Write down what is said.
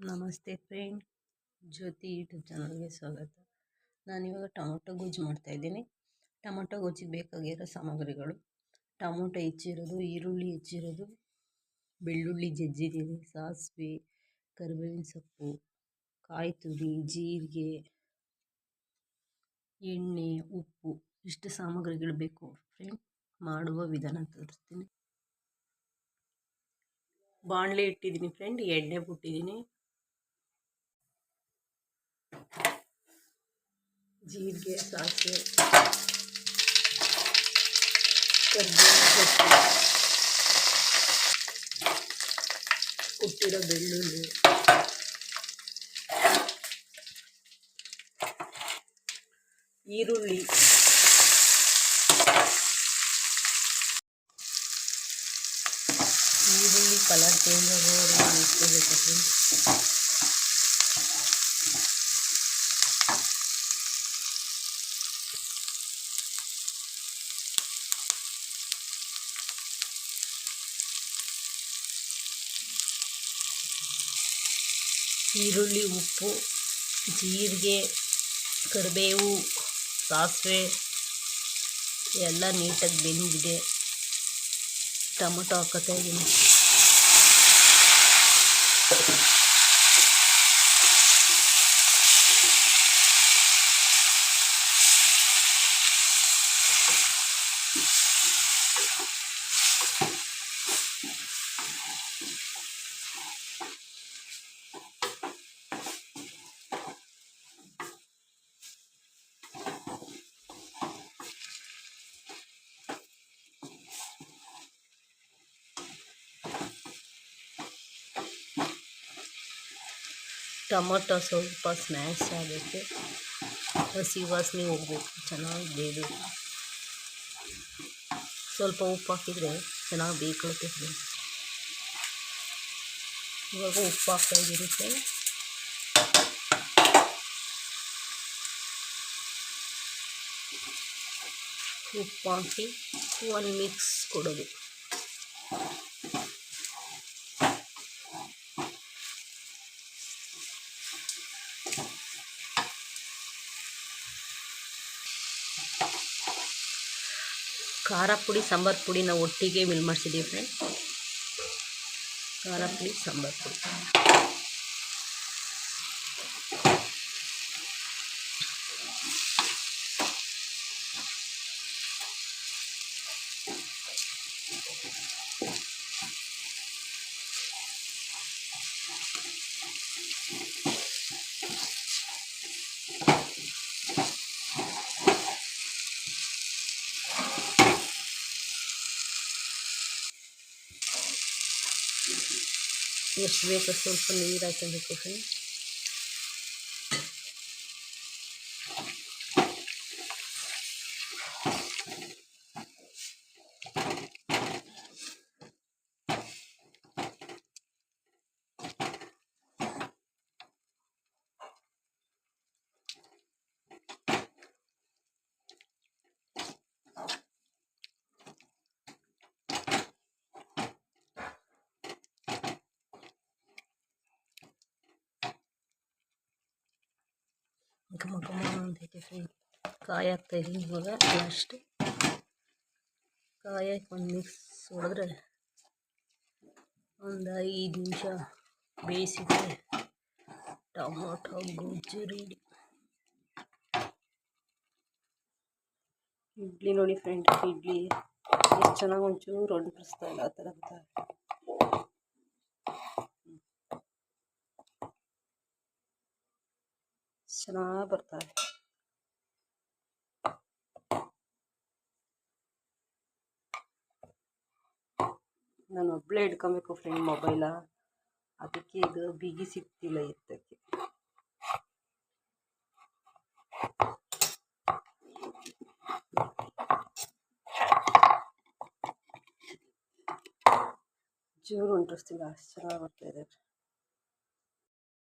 ನಮಸ್ತೆ ಫ್ರೆಂಡ್, ಜ್ಯೋತಿ ಯೂಟ್ಯೂಬ್ ಚಾನಲ್ಗೆ ಸ್ವಾಗತ. ನಾನಿವಾಗ ಟೊಮೊಟೊ ಗೊಜ್ಜು ಮಾಡ್ತಾಯಿದ್ದೀನಿ ಟೊಮೊಟೊ ಗೊಜ್ಜಿಗೆ ಬೇಕಾಗಿರೋ ಸಾಮಗ್ರಿಗಳು. ಟೊಮೊಟೊ ಹೆಚ್ಚಿರೋದು, ಈರುಳ್ಳಿ ಹೆಚ್ಚಿರೋದು, ಬೆಳ್ಳುಳ್ಳಿ ಜಜ್ಜಿದ್ದೀನಿ ಸಾಸಿವೆ, ಕರಿಬೇವಿನ ಸೊಪ್ಪು, ಕಾಯಿ ತುರಿ, ಜೀರಿಗೆ, ಎಣ್ಣೆ, ಉಪ್ಪು, ಇಷ್ಟು ಸಾಮಗ್ರಿಗಳು ಬೇಕು ಫ್ರೆಂಡ್. ಮಾಡುವ ವಿಧಾನ ತೋರಿಸ್ತೀನಿ. ಬಾಣಲೆ ಇಟ್ಟಿದ್ದೀನಿ ಫ್ರೆಂಡ್, ಎಣ್ಣೆ ಬಿಟ್ಟಿದ್ದೀನಿ. ಜೀರಿಗೆ ಸಾಸಿವೆ ಕರ್ಬೇವಿನ ಕುಟ್ಟಿರೋ ಬೆಳ್ಳುಳ್ಳಿ ಈರುಳ್ಳಿ ಈರುಳ್ಳಿ ಕಲರ್ ಚೇಂಜ್ ಆಗೋವರೆಗೆ ಇಟ್ಕೋಬೇಕು ಈರುಳ್ಳಿ ಉಪ್ಪು ಜೀರಿಗೆ ಕರಿಬೇವು ಸಾಸಿವೆ ಎಲ್ಲ ನೀಟಾಗಿ ಬೆಂದಿದೆ. ಟೊಮೊಟೊ ಹಾಕೋತಾ ಇದ್ದೀನಿ. ಟೊಮೊಟೊ ಸ್ವಲ್ಪ ಸ್ಮ್ಯಾಶ್ ಆಗುತ್ತೆ ಹಸಿ ವಾಸನೆ ಹೋಗಬೇಕು ಚೆನ್ನಾಗಿ ಬೇಯಬೇಕು ಸ್ವಲ್ಪ ಉಪ್ಪು ಹಾಕಿದರೆ ಚೆನ್ನಾಗಿ ಬೇಯ್ಕೊಳುತ್ತೆ ಇವಾಗ ಉಪ್ಪು ಹಾಕ್ತಾಯಿದ್ದೀನಿ ಫ್ರೆಂಡ್ ಉಪ್ಪು ಹಾಕಿ ಒಂದು ಮಿಕ್ಸ್ ಕೊಡೋದು ಖಾರ ಪುಡಿ ಸಾಂಬಾರು ಪುಡಿ ನಾವು ಒಟ್ಟಿಗೆ ಮಿಲ್ ಮಾಡಿಸಿದ್ದೀವಿ ಫ್ರೆಂಡ್ ಖಾರ ಪುಡಿ ಸಾಂಬಾರು ಪುಡಿ Deixa eu ver com a solução de direita no corrente. ಘಮ ಘಮ ಅಂತೈತೆ ಫ್ರೆಂಡ್ ಕಾಯಿ ಹಾಕ್ತಾಯಿದ್ದೀನಿ ಇವಾಗ ಲಾಸ್ಟ್ ಕಾಯಿ ಹಾಕಿ ಒಂದು ಮಿಕ್ಸ್ ಹೊಡೆದ್ರೆ ಒಂದು ಐದು ನಿಮಿಷ ಬೇಯಿಸಿದ್ರೆ ಟೊಮೊಟೊ ಗೊಜ್ಜು ರೆಡಿ ಇಡ್ಲಿ ನೋಡಿ ಫ್ರೆಂಡ್ ಇಡ್ಲಿ ಎಷ್ಟು ಚೆನ್ನಾಗಿ ಒಂಚೂರು ಅಂಟಿಸ್ತಾ ಇಲ್ಲ, ಆ ಥರ ಚೆನ್ನಾಗಿ ಬರ್ತಾರೆ ನಾನು ಒಬ್ಬಳೇ ಹಿಡ್ಕೊಬೇಕು ಫ್ರೆಂಡ್ ಮೊಬೈಲ ಅದಕ್ಕೆ ಇದು ಬಿಗಿ ಸಿಗ್ತಿಲ್ಲ ಎತ್ತಕ್ಕೆ ಜೋರು ಉಂಟಿಸ್ತಿಲ್ಲ ಅಷ್ಟು ಚೆನ್ನಾಗಿ ಬರ್ತಾಯಿದೆ